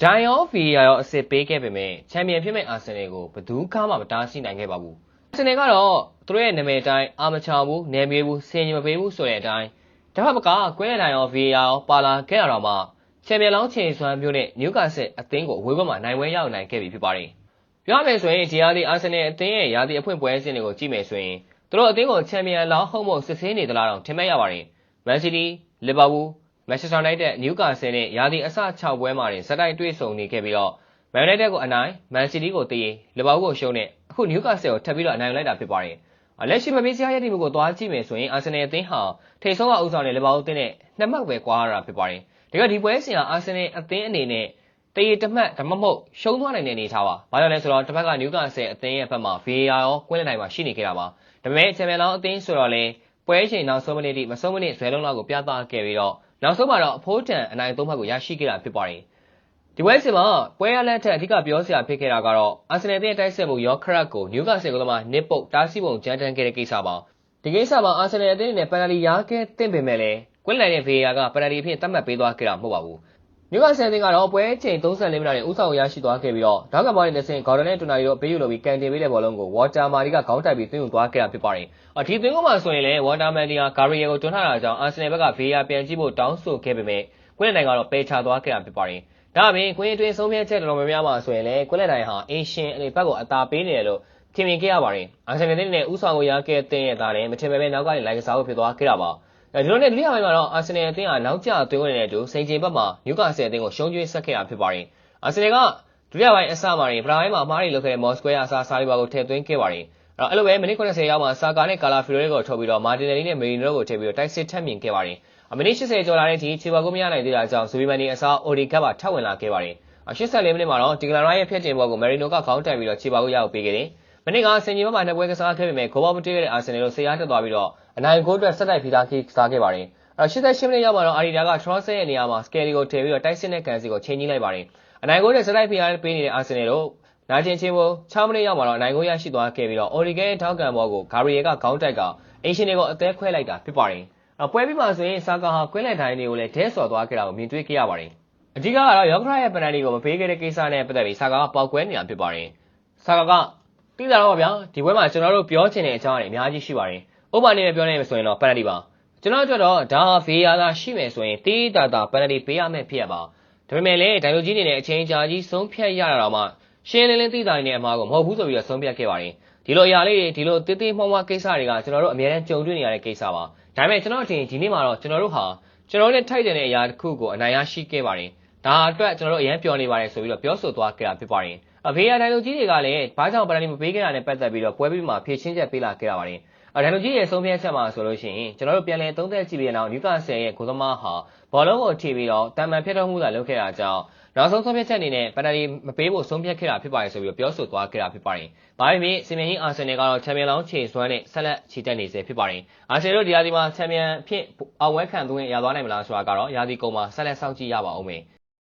ဂျိုင်ရောဗီယာရောအစစ်ပေးခဲ့ပေမဲ့ချန်ပီယံဖြစ်မဲ့အာဆင်နယ်ကိုဘယ်သူမှမတားဆီးနိုင်ခဲ့ပါဘူးအာဆင်နယ်ကတော့သူတို့ရဲ့နာမည်အတိုင်းအာမချောင်ဘူးနယ်မြေဘူးစင်ကြီးမပေးဘူးဆိုတဲ့အတိုင်းတစ်ဖက်မကကွင်းတိုင်ရောဗီယာရောပါလာခဲ့ရတော့မှချန်ပီယံလောင်းချိန်စွမ်းမျိုးနဲ့နျူကာဆယ်အသင်းကိုအဝေးဘက်မှာနိုင်ပွဲရောက်နိုင်ခဲ့ပြီဖြစ်ပါတယ်ပြောရမယ်ဆိုရင်ဒီရာသီအာဆင်နယ်အသင်းရဲ့ရာသီအဖွင့်ပွဲစဉ်တွေကိုကြည့်မယ်ဆိုရင်သူတို့အသင်းကိုချန်ပီယံလောင်းဟုတ်မို့စစ်ဆေးနေသလားတော့ထင်မဲ့ရပါတယ်မန်စီးတီးလီဗာပူး မန်ချက်စတာယူနိုက်တက်နျူကာဆယ်နဲ့ရာသီအစ6ပွဲမှာတင်စတိုက်တွေ့ဆုံနေခဲ့ပြီးတော့မန်ယူနိုက်တက်ကိုအနိုင်မန်စီးတီးကိုတည်လီဗာပူးကိုရှုံးနဲ့အခုနျူကာဆယ်ကိုထပ်ပြီးတော့အနိုင်လိုက်တာဖြစ်ပါတယ်လက်ရှိမပေးစရာရည်တည်မှုကိုသွားကြည့်မယ်ဆိုရင်အာဆင်နယ်အသင်းဟာထိပ်ဆုံးကအုပ်ဆောင်တဲ့လီဗာပူးအသင်းနဲ့နှစ်မှတ်ပဲကွာရတာဖြစ်ပါတယ်ဒါကဒီပွဲစဉ်ဟာအာဆင်နယ်အသင်းအနေနဲ့တရေတမှတ်ဒါမှမဟုတ်ရှုံးသွားနိုင်တဲ့အနေအထားပါ။ဘာကြောင့်လဲဆိုတော့တစ်ဖက်ကနျူကာဆယ်အသင်းရဲ့ဘက်မှာ VAR ရောကွင်းလက်နိုင်မှာရှိနေခဲ့တာပါ။ဒါပေမဲ့ချန်ပီယံလောင်းအသင်းဆိုတော့လေပွဲချိန်နောက်ဆုံးမိနစ်ထိမဆုံးမိနစ်ဇွဲလုံးလောက်ကိုပြသခဲ့ပြီးတော့ နောက်ဆုံးမှာတော့အဖိုးတန်အနိုင်သုံးမှတ်ကိုရရှိခဲ့တာဖြစ်ပါတယ်။ဒီပွဲစဉ်မှာပွဲရလက်ထက်အဓိကပြောစရာဖြစ်ခဲ့တာကတော့အာဆင်နယ်ရဲ့တိုက်စစ်မှုရောခရက်ကိုနျူကာဆယ်ကသမားနစ်ပုတ်တားဆီးပုံကြမ်းတမ်းခဲ့တဲ့ကိစ္စပါ။ဒီကိစ္စမှာအာဆင်နယ်အသင်းနဲ့ပန်နယ်လီရခဲ့တဲ့ပေမဲ့လည်းကွင်းလန်ရဲ့ VAR ကပန်နယ်လီအဖြစ်သတ်မှတ်ပေးသွားခဲ့တာမဟုတ်ပါဘူး။ နျူကာဆယ်တင်ကတော့ပွဲချိန်34မိနစ်နဲ့ဥဆောင်ရရှိသွားခဲ့ပြီးတော့ဒေါက်ကဘော်နဲ့ဆင်ဂေါ်ဒန်နဲ့တူနာရီတို့ဘေးယူလိုပြီးကန်တင်ပေးတဲ့ဘောလုံးကိုဝါတာမာရီကခေါင်းတိုက်ပြီးသွင်းယူသွားခဲ့တာဖြစ်ပါတယ်။အဒီသွင်းကမှဆိုရင်လည်းဝါတာမန်ဒီယာဂါရီယယ်ကိုတွန်းထားတာကြောင့်အာဆင်နယ်ဘက်က VAR ပြန်ကြည့်ဖို့တောင်းဆိုခဲ့ပေမဲ့ကွင်းလန်တိုင်းကတော့ပယ်ချသွားခဲ့တာဖြစ်ပါတယ်။ဒါအပြင်ကွင်းအတွင်းဆုံးဖြတ်ချက်တော်တော်များများမှာဆိုရင်လည်းကွင်းလန်တိုင်းဟာအင်ရှင်အနေဘက်ကိုအသာပေးနေတယ်လို့ထင်မြင်ခဲ့ရပါတယ်။အာဆင်နယ်နဲ့ဥဆောင်ကိုရခဲ့တဲ့ရဲ့သားလည်းမထင်ပဲပဲနောက်ကနေလိုက်ကစားဖို့ဖြစ်သွားခဲ့တာပါ။ အဲဒီလိုနဲ့ဒုတိယပိုင်းမှာတော့အာဆင်နယ်အသင်းကနောက်ကျသွင်းဝင်တဲ့အတူစိန်ချိန်ဘက်မှာနျူကာဆယ်အသင်းကိုရှုံးကျွေးဆက်ခဲ့တာဖြစ်ပါတယ်။အာဆင်နယ်ကဒုတိယပိုင်းအစမှာနေပထမပိုင်းမှာအမှားတွေလုပ်ခဲ့တဲ့မော်စကွဲအစားစာလီဘာကိုထည့်သွင်းခဲ့ပါတယ်။အဲ့တော့အဲ့လိုပဲမိနစ်90ရောက်မှာဆာကာနဲ့ကာလာဖီရိုကိုထုတ်ပြီးတော့မာတင်နယ်လီနဲ့မေရီနိုကိုထည့်ပြီးတော့တိုက်စစ်ထပ်မြင်ခဲ့ပါတယ်။မိနစ်80ကျော်လာတဲ့အထိခြေပါကိုမရနိုင်သေးတာကြောင့်ဇူဘီမန်နီအစားအိုဒီကပ်ပါထပ်ဝင်လာခဲ့ပါတယ်။84မိနစ်မှာတော့ဒီဂလာရာရဲ့ဖျက်တင်ဘောကိုမယ်ရီနိုကခေါင်းတက်ပြီးတော့ခြေပါကိုရအောင်ပေးခဲ့တယ်။မိနစ်ကစင်ကြီးဘက်မှာနှစ်ပွဲကစားခဲ့ပေမဲ့ဂိုးပေါက်မတွေ့ခဲ့တဲ့အာဆင်နယ်တို့ဆရာတက်သွားပြီးတော့ အနိုင်ဂိုးအတွက်ဆက်တိုက်ဖီသားကစားခဲ့ပါတယ်။အဲ့တော့88မိနစ်ရောက်မှာတော့အာရီဒါကထရော့ဆဲရဲ့နေရာမှာစကယ်လီကိုထည့်ပြီးတော့တိုက်စစ်နဲ့ကန်စီကိုချိန်ကြီးလိုက်ပါတယ်။အနိုင်ဂိုးနဲ့ဆက်တိုက်ဖီသားပေးနေတဲ့အာဆင်နယ်တို့နာကျင်ချင်းကို6မိနစ်ရောက်မှာတော့အနိုင်ဂိုးရရှိသွားခဲ့ပြီးတော့အော်ရီဂန်ရဲ့ထောက်ကန်ဘောကိုဂါရီယယ်ကခေါင်းတိုက်ကအင်ရှင်တွေကိုအသေးခွဲလိုက်တာဖြစ်ပါတယ်။အဲ့ပွဲပြီးမှဆိုရင်ဆာကာဟာကွင်းလန်တိုင်းတွေကိုလည်းဒဲဆော်သွားခဲ့တာကိုမြင်တွေ့ခဲ့ရပါတယ်။အဓိကကတော့ယောဂရရဲ့ပန်နယ်လီကိုမပေးခဲ့တဲ့ကိစ္စနဲ့ပတ်သက်ပြီးဆာကာကပေါက်ကွဲနေတာဖြစ်ပါတယ်။ဆာကာကတိတာတော့ဗျာဒီပွဲမှာကျွန်တော်တို့ပြောချင်တဲ့အကြောင်းအရာတွေအများကြီးရှိပါတယ်။ ဥပမာအနေနဲ့ပြောနေမယ်ဆိုရင်တော့ပန်နယ်လီပါ။ကျွန်တော်တို့တော့ဒါဟာဗေးယာသာရှိမယ်ဆိုရင်တေးတာတာပန်နယ်လီပေးရမယ်ဖြစ်ရပါ။ဒါပေမဲ့လည်းဒိုင်လိုကြီးနေတဲ့အချိန်ကြာကြီးဆုံးဖြတ်ရတာတော့မှရှင်းလင်းလင်းသိတာနေတဲ့အမှားကိုမဟုတ်ဘူးဆိုပြီးတော့ဆုံးဖြတ်ခဲ့ပါတယ်။ဒီလိုအရာလေးတွေဒီလိုတေးသေးမှောမှကိစ္စတွေကကျွန်တော်တို့အများအားကြုံတွေ့နေရတဲ့ကိစ္စပါ။ဒါပေမဲ့ကျွန်တော်အထင်ဒီနေ့မှာတော့ကျွန်တော်တို့ဟာကျွန်တော်တို့နဲ့ထိုက်တဲ့အရာတစ်ခုကိုအနိုင်ရရှိခဲ့ပါတယ်။ဒါအတွက်ကျွန်တော်တို့အရင်ပြောနေပါတယ်ဆိုပြီးတော့ပြောဆိုသွားခဲ့တာဖြစ်ပါတယ်။အဖေရဒိုင်လိုကြီးတွေကလည်းဘာကြောင့်ပရန်နီမပေးခဲ့တာနဲ့ပတ်သက်ပြီးတော့ပွဲပြီးမှဖြည့်ချင်းချက်ပေးလာခဲ့တာပါတယ်။အ ဒန်လိုကြီးရဲ့ဆုံးဖြတ်ချက်မှာဆိုလို့ရှိရင်ကျွန်တော်တို့ပြန်လည်သုံးသပ်ကြည့်ပြီးနောက်နျူကာဆယ်ရဲ့ကိုသမားဟာဘောလုံးကိုထိပြီးတော့တန်မှန်ဖြစ်တော်မူတာလုပ်ခဲ့တာကြောင့်နောက်ဆုံးဆုံးဖြတ်ချက်အနေနဲ့ပန်နယ်လီမပေးဖို့ဆုံးဖြတ်ခဲ့တာဖြစ်ပါတယ်ဆိုပြီးတော့ပြောဆိုသွားခဲ့တာဖြစ်ပါတယ်။ဒါပေမဲ့စီမံကြီးအာဆင်နယ်ကတော့ချန်ပီယံလောင်းခြေစွမ်းနဲ့ဆက်လက်ခြေတက်နေစေဖြစ်ပါတယ်။အာဆင်နယ်တို့ဒီရာသီမှာချန်ပီယံဖြစ်အောင်ဝဲခံသွင်းရသွားနိုင်မလားဆိုတာကတော့ရာသီကုန်မှာဆက်လက်စောင့်ကြည့်ရပါဦးမယ်။